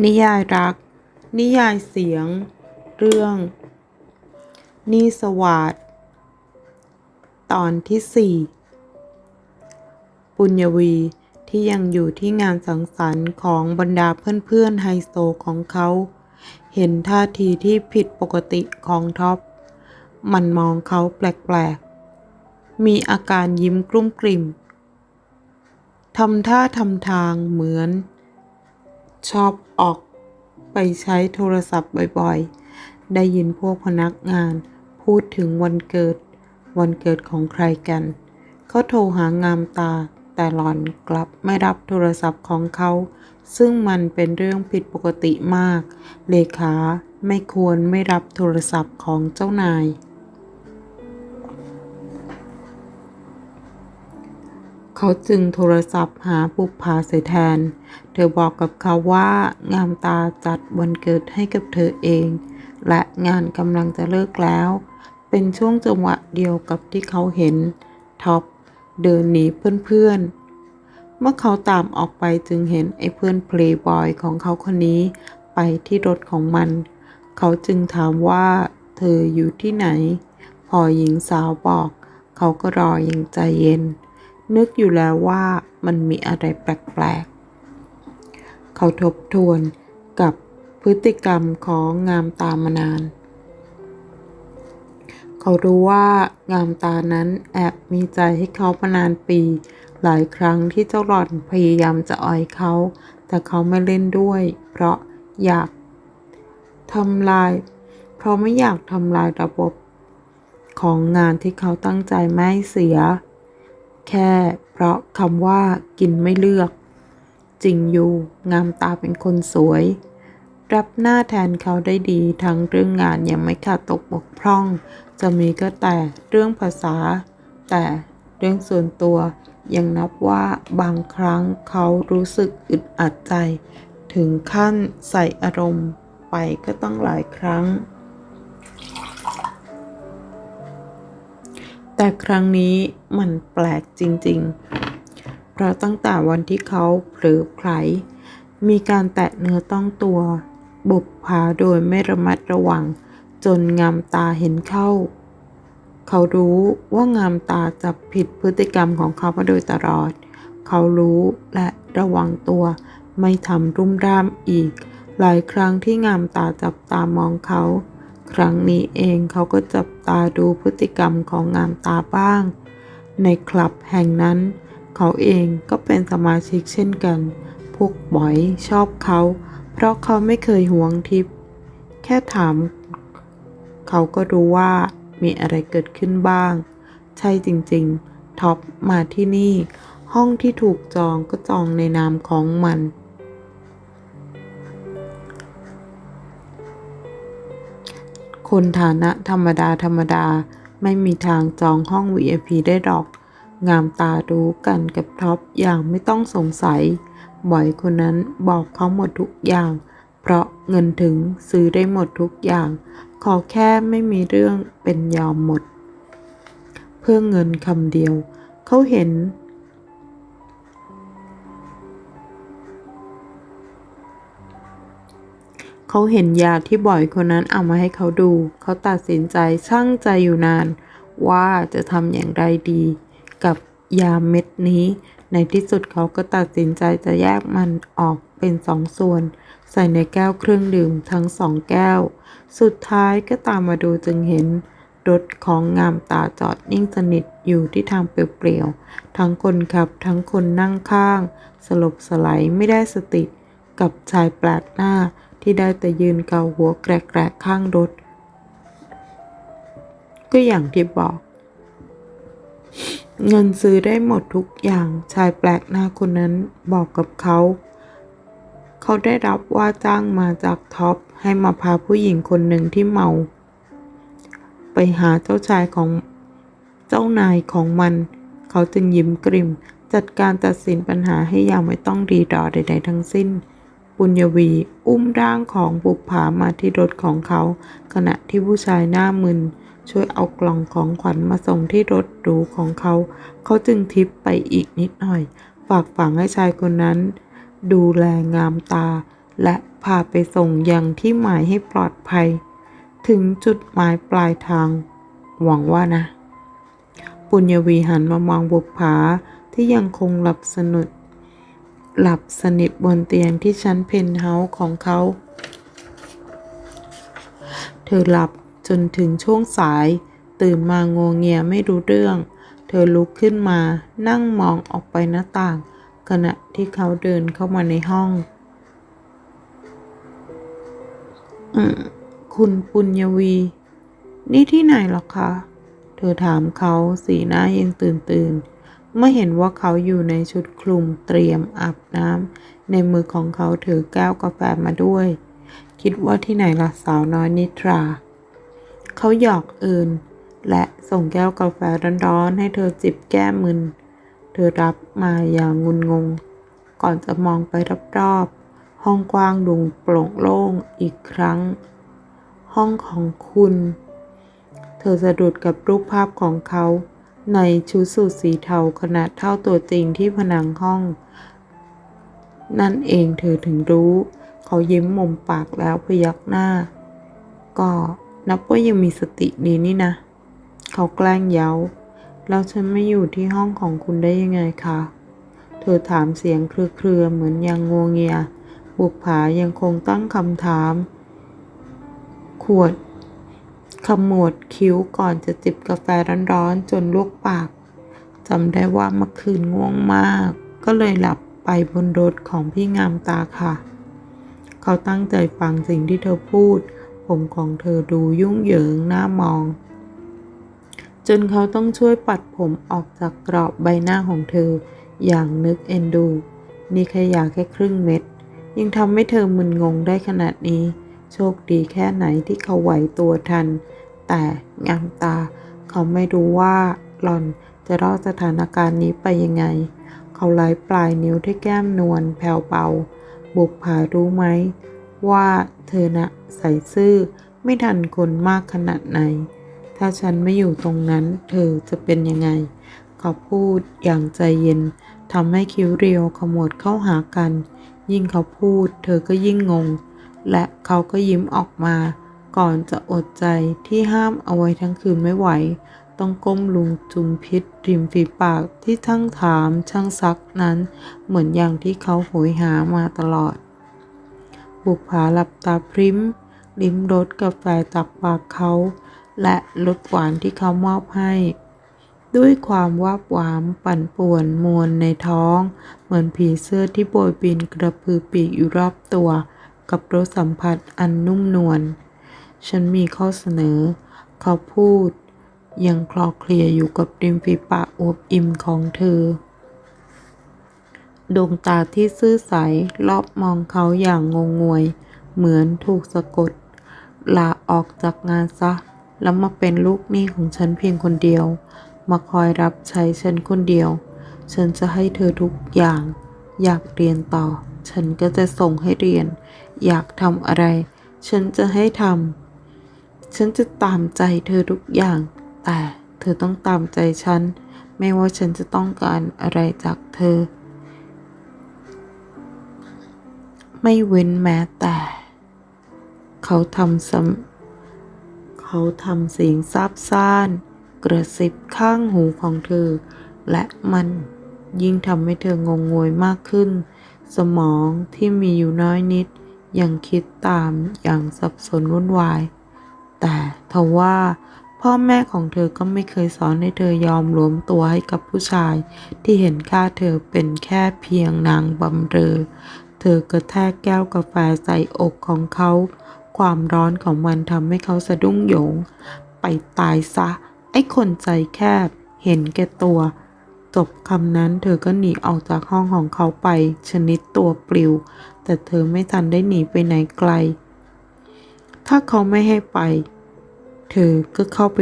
นิยายรัก นิยายเสียง เรื่องนีสวาดตอนที่สี่ปุญญวีที่ยังอยู่ที่งานสังสรรค์ของบรรดาเพื่อนๆไฮโซของเขา เห็นท่าทีที่ผิดปกติของท็อป มันมองเขาแปลกๆ มีอาการยิ้มกลุ้มกลิ่มทำท่าทำทางเหมือน ชอบออกไปใช้โทรศัพท์บ่อยๆ ได้ยินพวกพนักงาน พูดถึงวันเกิด วันเกิดของใครกัน เขาโทรหางามตา แต่หล่อนกลับไม่รับโทรศัพท์ของเขา ซึ่งมันเป็นเรื่องผิดปกติมาก เลขาไม่ควรไม่รับโทรศัพท์ของเจ้านาย เขาจึงโทรศัพท์หาปุกผาเสยแทน เธอบอกกับเขาว่างามตาจัดวันเกิดให้กับเธอเอง และงานกำลังจะเลิกแล้ว เป็นช่วงจังหวะเดียวกับที่เขาเห็นท็อปเดินหนีเพื่อนๆ เมื่อเขาตามออกไปจึงเห็นไอ้เพื่อนเพลย์บอยของเขาคนนี้ไปที่รถของมัน เขาจึงถามว่าเธออยู่ที่ไหน พอหญิงสาวบอก เขาก็รออย่างใจเย็น นึกอยู่แล้วว่ามันมีอะไรแปลกๆ เขาทบทวนกับพฤติกรรมของงามตามานาน เขารู้ว่างามตานั้นแอบมีใจให้เขามานานปี หลายครั้งที่เจ้าหล่อนพยายามจะอ่อยเขา แต่เขาไม่เล่นด้วย เพราะอยากทำลาย เพราะไม่อยากทำลายระบบของงานที่เขาตั้งใจไม่เสีย แค่เพราะคำว่ากินไม่เลือก จริงอยู่งามตาเป็นคนสวย รับหน้าแทนเขาได้ดีทั้งเรื่องงานยังไม่ขาดตกบกพร่อง จะมีก็แต่เรื่องภาษา แต่เรื่องส่วนตัวยังนับว่าบางครั้งเขารู้สึกอึดอัดใจ ถึงขั้นใส่อารมณ์ไปก็ต้องหลายครั้ง แต่ครั้งนี้มันแปลกจริงๆ เพราะตั้งแต่วันที่เขาเผลอไผลมีการแตะเนื้อต้องตัว บุบผาโดยไม่ระมัดระวัง จนงามตาเห็นเข้า เขารู้ว่างามตาจับผิดพฤติกรรมของเขามาโดยตลอด เขารู้และระวังตัว ไม่ทำรุ่มร่ามอีก หลายครั้งที่งามตาจับตามองเขา ครั้งนี้เองเขาก็จับตาดูพฤติกรรมของงามตาบ้าง ในคลับแห่งนั้น เขาเองก็เป็นสมาชิกเช่นกัน พวกบอยชอบเขา เพราะเขาไม่เคยหวงทิพย์แค่ถาม เขาก็รู้ว่ามีอะไรเกิดขึ้นบ้าง ใช่จริงๆท็อปมาที่นี่ ห้องที่ถูกจองก็จองในนามของมัน คนฐานะธรรมดาธรรมดา ไม่มีทางจองห้อง VIP ได้หรอก งามตารู้กันกับท็อปอย่างไม่ต้องสงสัย บ่อยคนนั้นบอกเขาหมดทุกอย่าง เพราะเงินถึงซื้อได้หมดทุกอย่าง ขอแค่ไม่มีเรื่องเป็นยอมหมด เพื่อเงินคำเดียว เขาเห็น เขาเห็นยาที่บ่อยคนนั้นเอามาให้เขาดู เขาตัดสินใจช่างใจอยู่นาน ว่าจะทำอย่างไรดี กับยาเม็ดนี้ ในที่สุดเขาก็ตัดสินใจจะแยกมันออกเป็นสองส่วน ใส่ในแก้วเครื่องดื่มทั้งสองแก้ว สุดท้ายก็ตามมาดูจึงเห็นรถของงามตาจอดนิ่งสนิทอยู่ที่ทางเปลี่ยวๆ ทั้งคนขับทั้งคนนั่งข้าง สลบสไลด์ไม่ได้สติ กับชายแปลกหน้า ที่ได้แต่ยืนเกาหัวแกรกๆข้างรถ ก็อย่างที่บอก เงินซื้อได้หมดทุกอย่างชายแปลกหน้าคนนั้นบอกกับเขา เขาได้รับว่าจ้างมาจากท็อปให้มาพาผู้หญิงคนหนึ่งที่เมา ไปหาเจ้าชายของเจ้านายของมัน เขาจึงยิ้มกริมจัดการตัดสินปัญหาให้อย่างไม่ต้องรีรอใดๆทั้งสิ้น ปุญญวี อุ้มร่างของบุปผามาที่รถของเขา ขณะที่ผู้ชายหน้ามึน ช่วยเอากล่องของขวัญมาส่งที่รถหรูของเขา เขาจึงทิปไปอีกนิดหน่อย ฝากฝังให้ชายคนนั้น ดูแลงามตา และพาไปส่งยังที่หมายให้ปลอดภัย ถึงจุดหมายปลายทาง หวังว่านะ ปุญญวีหันมามองบุปผาที่ยังคงหลับสนิท หลับสนิทบนเตียงที่ชั้นเพนท์เฮาส์ของเขา เธอหลับจนถึงช่วงสาย ตื่นมางวงเงียไม่รู้เรื่อง เธอลุกขึ้นมานั่งมองออกไปหน้าต่าง ขณะที่เขาเดินเข้ามาในห้องอืมคุณปุญญวี นี่ที่ไหนหรอคะ เธอถามเขาสีหน้ายังตื่นตื่น เมื่อเห็นว่าเขาอยู่ในชุดคลุมเตรียมอาบน้ำในมือของเขาถือแก้วกาแฟมาด้วย คิดว่าที่ไหนล่ะสาวน้อยนิทรา เขาหยอกเอินและส่งแก้วกาแฟร้อนๆ ให้เธอจิบแก้มึน เธอรับมาอย่างงุนงง ก่อนจะมองไปรอบๆ ห้องกว้างดุงโปร่งโล่งอีกครั้ง ห้องของคุณ เธอสะดุดกับรูปภาพของเขา ในชุดสูทสีเทาขนาดเท่าตัวจริงที่ผนังห้อง นั่นเองเธอถึงรู้ เขายิ้มมุมปากแล้วพยักหน้า ก็นับว่ายังมีสติดีนี่นะ เขาแกล้งเย้า แล้วฉันไม่อยู่ที่ห้องของคุณได้ยังไงคะ เธอถามเสียงเครือๆเหมือนยังงวงเงีย บุกผายังคงตั้งคำถาม ขวด ขมวดคิ้วก่อนจะจิบกาแฟร้อนๆ จนลวกปากจำได้ว่าเมื่อคืนง่วงมาก ก็เลยหลับไปบนรถของพี่งามตาค่ะ เขาตั้งใจฟังสิ่งที่เธอพูด ผมของเธอดูยุ่งเหยิงหน่ามอง จนเขาต้องช่วยปัดผมออกจากกรอบใบหน้าของเธอ อย่างนึกเอ็นดู นี่แค่ยาแค่ครึ่งเม็ด ยังทำให้เธอมึนงงได้ขนาดนี้ โชคดีแค่ไหนที่เขาไหวตัวทัน แต่งามตา เขาไม่รู้ว่าหล่อนจะรอดสถานการณ์นี้ไปยังไง เขาไล่ปลายนิ้วที่แก้มนวลแผ่วเบา บุกผารู้ไหม ว่าเธอนะใส่ซื่อไม่ทันคนมากขนาดไหน ถ้าฉันไม่อยู่ตรงนั้น เธอจะเป็นยังไง เขาพูดอย่างใจเย็นทำให้คิ้วเรียวขมวดเข้าหากัน ยิ่งเขาพูด เธอก็ยิ่งงง และเขาก็ยิ้มออกมา ก่อนจะอดใจที่ห้ามเอาไว้ทั้งคืนไม่ไหว ต้องก้มลุงจุมพิษ ริมฝีปากที่ทั้งถามช่างซักนั้น เหมือนอย่างที่เขาโหยหามาตลอด บุกผาหลับตาพริมลิ้มรสกาแฟจากปากเขา และรสหวานที่เขามอบให้ ด้วยความวาบหวามปั่นป่วนมวลในท้อง เหมือนผีเสื้อที่โบยบินกระพือปีกอยู่รอบตัว กับรสสัมผัสอันนุ่มนวล ฉันมีข้อเสนอ เขาพูด ยังคลอเคลียอยู่กับริมฝีปากอวบอิ่มของเธอ ดวงตาที่ซื่อใสรอบมองเขาอย่างงงงวย เหมือนถูกสะกด ลาออกจากงานซะ แล้วมาเป็นลูกหนี้ของฉันเพียงคนเดียว มาคอยรับใช้ฉันคนเดียว ฉันจะให้เธอทุกอย่าง อยากเรียนต่อ ฉันก็จะส่งให้เรียน อยากทำอะไร ฉันจะให้ทำฉันจะตามใจเธอทุกอย่าง แต่เธอต้องตามใจฉัน ไม่ว่าฉันจะต้องการอะไรจากเธอ ไม่เว้นแม้แต่ เขาทำซ้ำเขาทำเสียงซาบซ่าน กระซิบข้างหูของเธอ และมันยิ่งทำให้เธองงงวยมากขึ้น สมองที่มีอยู่น้อยนิด ยังคิดตามอย่างสับสนวุ่นวาย แต่ทว่าพ่อแม่ของเธอก็ไม่เคยสอนให้เธอยอมหลวมตัวให้กับผู้ชาย ที่เห็นค่าเธอเป็นแค่เพียงนางบำเรอ เธอกระแทกแก้วกาแฟใส่อกของเขา ความร้อนของมันทำให้เขาสะดุ้งโหยง ไปตายซะ ไอ้คนใจแคบ เห็นแก่ตัวจบคำนั้นเธอก็หนีออกจากห้องของเขาไปชนิดตัวปลิว แต่เธอไม่ทันได้หนีไปไหนไกล ถ้าเขาไม่ให้ไป เธอก็เข้าไป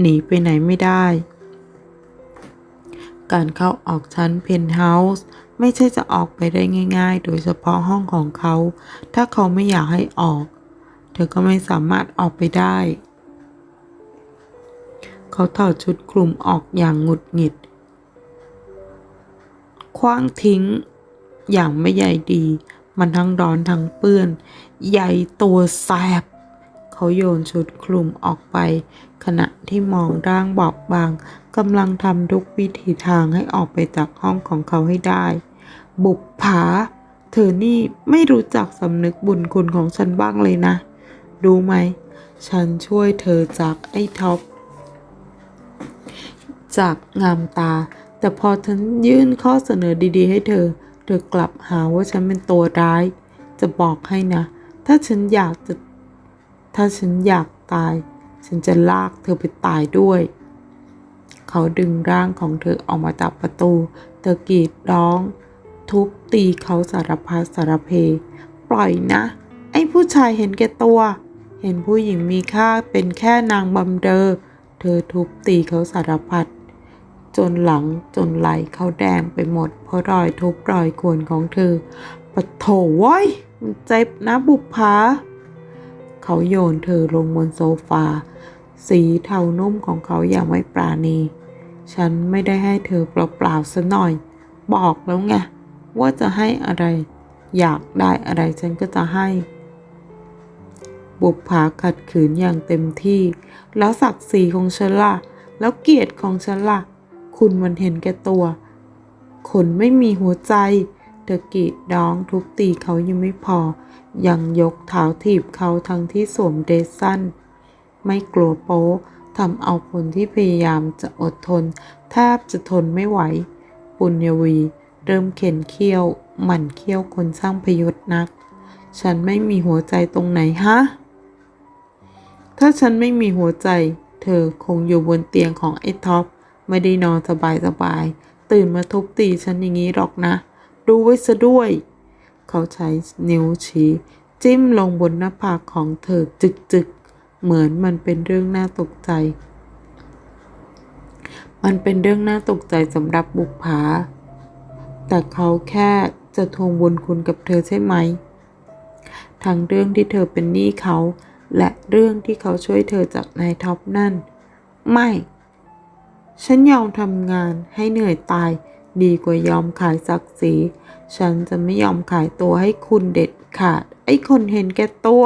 หนีไปไหนไม่ได้ การเข้าออกชั้นเพนท์เฮาส์ไม่ใช่จะออกไปได้ง่าย ๆ โดยเฉพาะห้องของเขา ถ้าเขาไม่อยากให้ออก เธอก็ไม่สามารถออกไปได้ เขาถอดชุดคลุมออกอย่างหงุดหงิด คว้างทิ้งอย่างไม่ใยดี มันทั้งร้อนทั้งเปื้อน ใหญ่ตัวแสบ เขาโยนชุดคลุมออกไป ขณะที่มองร่างบอบบางกำลังทำทุกวิถีทางให้ออกไปจากห้องของเขาให้ได้ บุปผา เธอนี่ไม่รู้จักสำนึกบุญคุณของฉันบ้างเลยนะ รู้ไหม ฉันช่วยเธอจากไอ้ท็อป จากงามตา แต่พอฉันยื่นข้อเสนอดีๆ ให้เธอ เธอกลับหาว่าฉันเป็นตัวร้าย จะบอกให้นะ ถ้าฉันอยากจะ ถ้าฉันอยากตาย ฉันจะลากเธอไปตายด้วย เขาดึงร่างของเธอออกมาจากประตู เธอกรีดร้อง ทุบตีเขาสารพัดสารเพ ปล่อยนะ ไอ้ผู้ชายเห็นแก่ตัว เห็นผู้หญิงมีค่าเป็นแค่นางบำเรอ เธอทุบตีเขาสารพัด จนหลังจนไหลเขาแดงไปหมด เพราะรอยทุบรอยข่วนของเธอปะโถว้ยมันเจ็บนะบุปผาเขาโยนเธอลงบนโซฟา สีเทานุ่มของเขาอย่างไม่ปราณี ฉันไม่ได้ให้เธอเปล่าๆซะหน่อย บอกแล้วไงว่าจะให้อะไร อยากได้อะไรฉันก็จะให้ บุปผาขัดขืนอย่างเต็มที่ แล้วศักดิ์ศรีของฉันล่ะ แล้วเกียรติของฉันล่ะ คุณมันเห็นแก่ตัว คนไม่มีหัวใจ เธอกรีดร้องทุบตีเขายังไม่พอ ยังยกเท้าถีบเขาทั้งที่สวมเดสสั้น ไม่กลัวโป๊ทำเอาคนที่พยายามจะอดทน แทบจะทนไม่ไหว ปุญญวี เริ่มเข็นเขี้ยว หมั่นเขี้ยวคนสร้างพยศนัก ฉันไม่มีหัวใจตรงไหนฮะ ถ้าฉันไม่มีหัวใจ เธอคงอยู่บนเตียงของไอ้ท็อป ไม่ได้นอนสบายสบาย ตื่นมาทุบตีฉันอย่างนี้หรอกนะ ดูไว้ซะด้วย เขาใช้นิ้วชี้ จิ้มลงบนหน้าผากของเธอจึกๆ เหมือนมันเป็นเรื่องน่าตกใจ มันเป็นเรื่องน่าตกใจสำหรับบุปผา แต่เขาแค่จะทวงบุญคุณกับเธอใช่ไหม ทั้งเรื่องที่เธอเป็นหนี้เขา และเรื่องที่เขาช่วยเธอจากนายท็อปนั่น ไม่ ฉันยอมทำงานให้เหนื่อยตาย ดีกว่ายอมขายศักดิ์ศรี ฉันจะไม่ยอมขายตัวให้คุณเด็ดขาด ไอ้คนเห็นแก่ตัว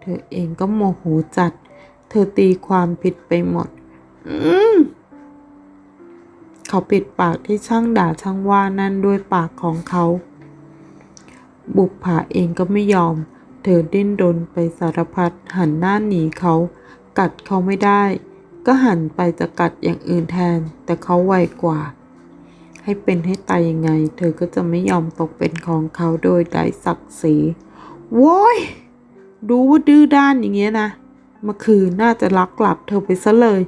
เธอเองก็โมโหจัด เธอตีความผิดไปหมด อืมเขาปิดปากที่ช่างด่าช่างว่านั่นด้วยปากของเขา บุปผาเองก็ไม่ยอม เธอดิ้นรนไปสารพัดหันหน้าหนีเขา กัดเขาไม่ได้ ก็หันไปจะกัดอย่างอื่นแทน แต่เขาไวกว่า ให้เป็นให้ตายยังไง เธอก็จะไม่ยอมตกเป็นของเขาโดยไร้ศักดิ์ศรีโว้ย ดูว่าดื้อด้านอย่างเงี้ยนะเมื่อคืนน่าจะลักกลับเธอไปซะเลย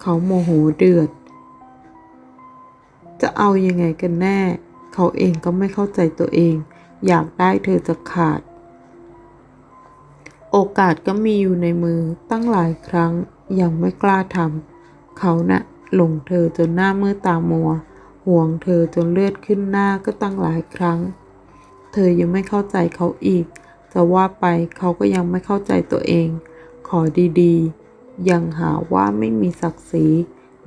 เขาโมโหเดือด จะเอายังไงกันแน่ เขาเองก็ไม่เข้าใจตัวเอง อยากได้เธอจะขาด โอกาสก็มีอยู่ในมือตั้งหลายครั้งยังไม่กล้าทำเขานะ่ะหลงเธอจนหน้ามืดตามัว ห่วงเธอจนเลือดขึ้นหน้าก็ตั้งหลายครั้ง เธอยังไม่เข้าใจเขาอีกจะว่าไปเขาก็ยังไม่เข้าใจตัวเอง ขอดีๆ ยังหาว่าไม่มีศักดิ์ศรี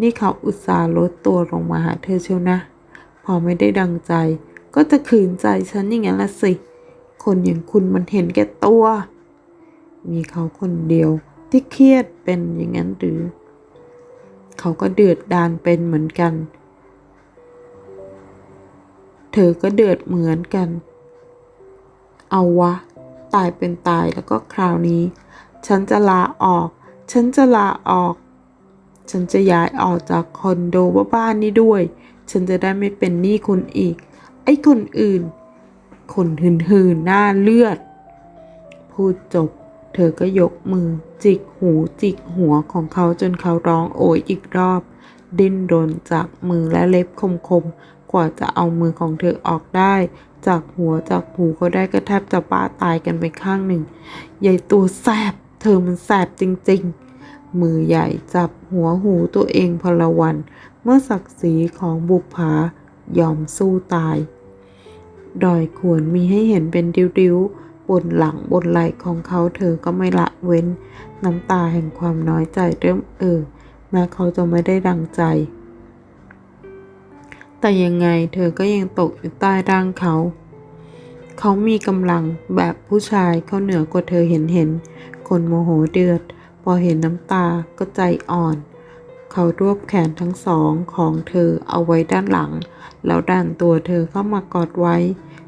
นี่เขาอุตส่าห์ลดตัวลงมาหาเธอเชียวนะ พอไม่ได้ดังใจ ก็จะขืนใจฉันอย่างนั้นละสิ คนอย่างคุณมันเห็นแก่ตัว มีเขาคนเดียวที่เครียดเป็นอย่างนั้นหรือ เขาก็เดือดดานเป็นเหมือนกัน เธอก็เดือดเหมือนกัน เอาวะ ตายเป็นตายแล้วก็คราวนี้ ฉันจะลาออก ฉันจะลาออก ฉันจะย้ายออกจากคอนโดบ้านนี้ด้วย ฉันจะได้ไม่เป็นหนี้คุณอีก ไอ้คนอื่น คนหืนๆหน้าเลือด พูดจบ เธอก็ยกมือ จิกหูจิกหัวของเขาจนเขาร้องโอยอีกรอบ ดิ้นรนจากมือและเล็บคมๆ กว่าจะเอามือของเธอออกได้ จากหัวจากหูก็ได้ก็แทบจะป้าตายกันไปข้างหนึ่งใหญ่ตัวแสบ เธอมันแสบจริงๆ มือใหญ่จับหัวหูตัวเองพลวัน เมื่อศักดิ์ศรีของบุปผายอมสู้ตายรอยขวนมีให้เห็นเป็นริ้วๆ นหลังบนไหล่ของเขาเธอก็ไม่ละเว้น น้ำตาแห่งความน้อยใจเริ่มเอ่อแม้เขาจะไม่ได้ดังใจ แต่ยังไงเธอก็ยังตกอยู่ใต้ร่างเขา เขามีกำลังแบบผู้ชายเขาเหนือกว่าเธอเห็นเห็น คนโมโหเดือด พอเห็นน้ำตาก็ใจอ่อน เขารวบแขนทั้งสองของเธอเอาไว้ด้านหลัง แล้วดันตัวเธอเข้ามากอดไว้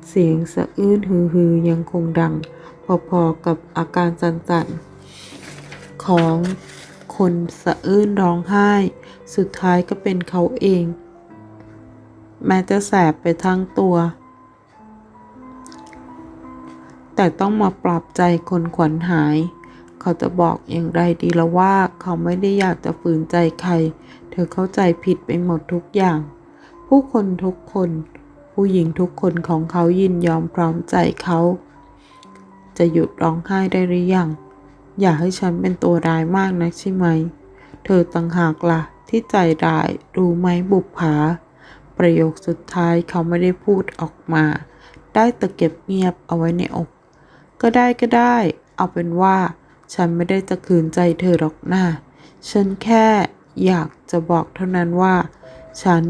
เสียงสะอื้นฮือฮือยังคงดัง พอๆกับอาการสั่นๆ ของคนสะอื้นร้องไห้ สุดท้ายก็เป็นเขาเอง แม้จะแสบไปทั้งตัว แต่ต้องมาปรับใจคนขวัญหาย เขาจะบอกอย่างไรดีละว่าเขาไม่ได้อยากจะฝืนใจใคร เธอเข้าใจผิดไปหมดทุกอย่าง ผู้คนทุกคน ผู้หญิงทุกคนของเขายินยอมพร้อมใจเขา จะหยุดร้องไห้ได้หรือยัง อย่าให้ฉันเป็นตัวร้ายมากนักใช่ไหม เธอต่างหากละ่ะที่ใจร้ายรู้ไหมบุปผา ประโยคสุดท้ายเขาไม่ได้พูดออกมา ได้แต่เก็บเงียบเอาไว้ในอก ก็ได้ก็ได้ เอาเป็นว่า ฉันไม่ได้จะคืนใจเธอหรอกนะฉันแค่อยากจะบอกเท่านั้นว่า ฉัน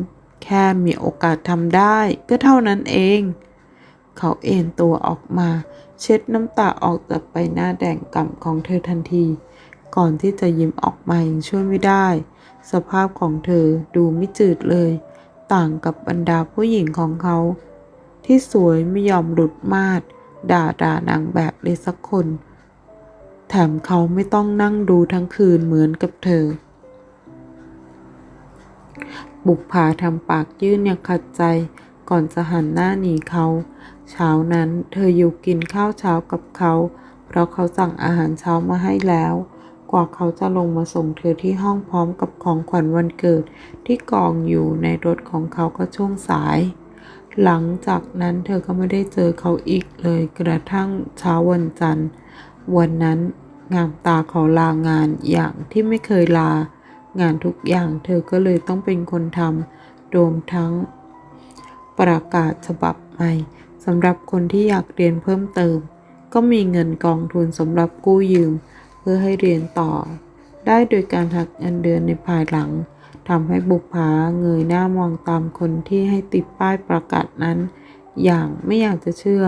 แค่มีโอกาสทำได้ก็เท่านั้นเอง เขาเอนตัวออกมา เช็ดน้ำตาออกจากใบหน้าแดงก่ำของเธอทันที ก่อนที่จะยิ้มออกมาอย่างช่วยไม่ได้ สภาพของเธอดูไม่จืดเลย ต่างกับบรรดาผู้หญิงของเขา ที่สวยไม่ยอมหลุดมาด ด่าด่านางแบบเลยสักคน แถมเขาไม่ต้องนั่งดูทั้งคืนเหมือนกับเธอ บุกผาทำปากยื่นอย่างขัดใจ ก่อนจะหันหน้าหนีเขา เช้านั้นเธออยู่กินข้าวเช้ากับเขา เพราะเขาสั่งอาหารเช้ามาให้แล้ว กว่าเขาจะลงมาส่งเธอที่ห้องพร้อมกับของขวัญวันเกิดที่กองอยู่ในรถของเขาก็ช่วงสาย หลังจากนั้นเธอก็ไม่ได้เจอเขาอีกเลยกระทั่งเช้าวันจันทร์ วันนั้นงามตาขอลางานอย่างที่ไม่เคยลา งานทุกอย่างเธอก็เลยต้องเป็นคนทำรวมทั้งประกาศฉบับใหม่สำหรับคนที่อยากเรียนเพิ่มเติม ก็มีเงินกองทุนสำหรับกู้ยืม เพื่อให้เรียนต่อ ได้โดยการหักเงินเดือนในภายหลังทำให้บุปผาเงยหน้ามองตามคนที่ให้ติดป้ายประกาศนั้น อย่างไม่อยากจะเชื่อ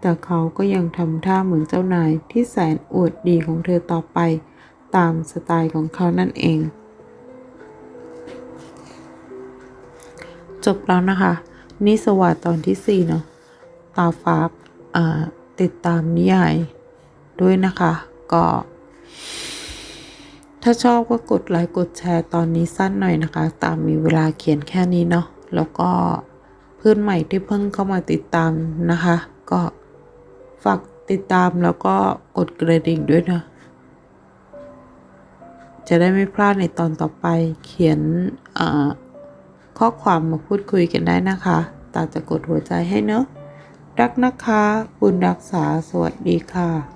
แต่เขาก็ยังทำท่าเหมือนเจ้านายที่แสนอวดดีของเธอต่อไป ตามสไตล์ของเขานั่นเอง จบแล้วนะคะนี่สวัสดตอนที่4เนาะตาฝากอ่าติดตามนิยายด้วยนะคะ ก็ ถ้าชอบก็กดไลค์กดแชร์ตอนนี้สั้นหน่อยนะคะ ตามมีเวลาเขียนแค่นี้เนาะแล้วก็เพื่อนใหม่ที่เพิ่งเข้ามาติดตามนะคะ ก็ฝากติดตามแล้วก็กดกระดิ่งด้วยนะ จะได้ไม่พลาดในตอนต่อไปเขียนอ่า ข้อความมาพูดคุยกันได้นะคะ ตาจะกดหัวใจให้เนอะรักนะคะบุญรักษาสวัสดีค่ะ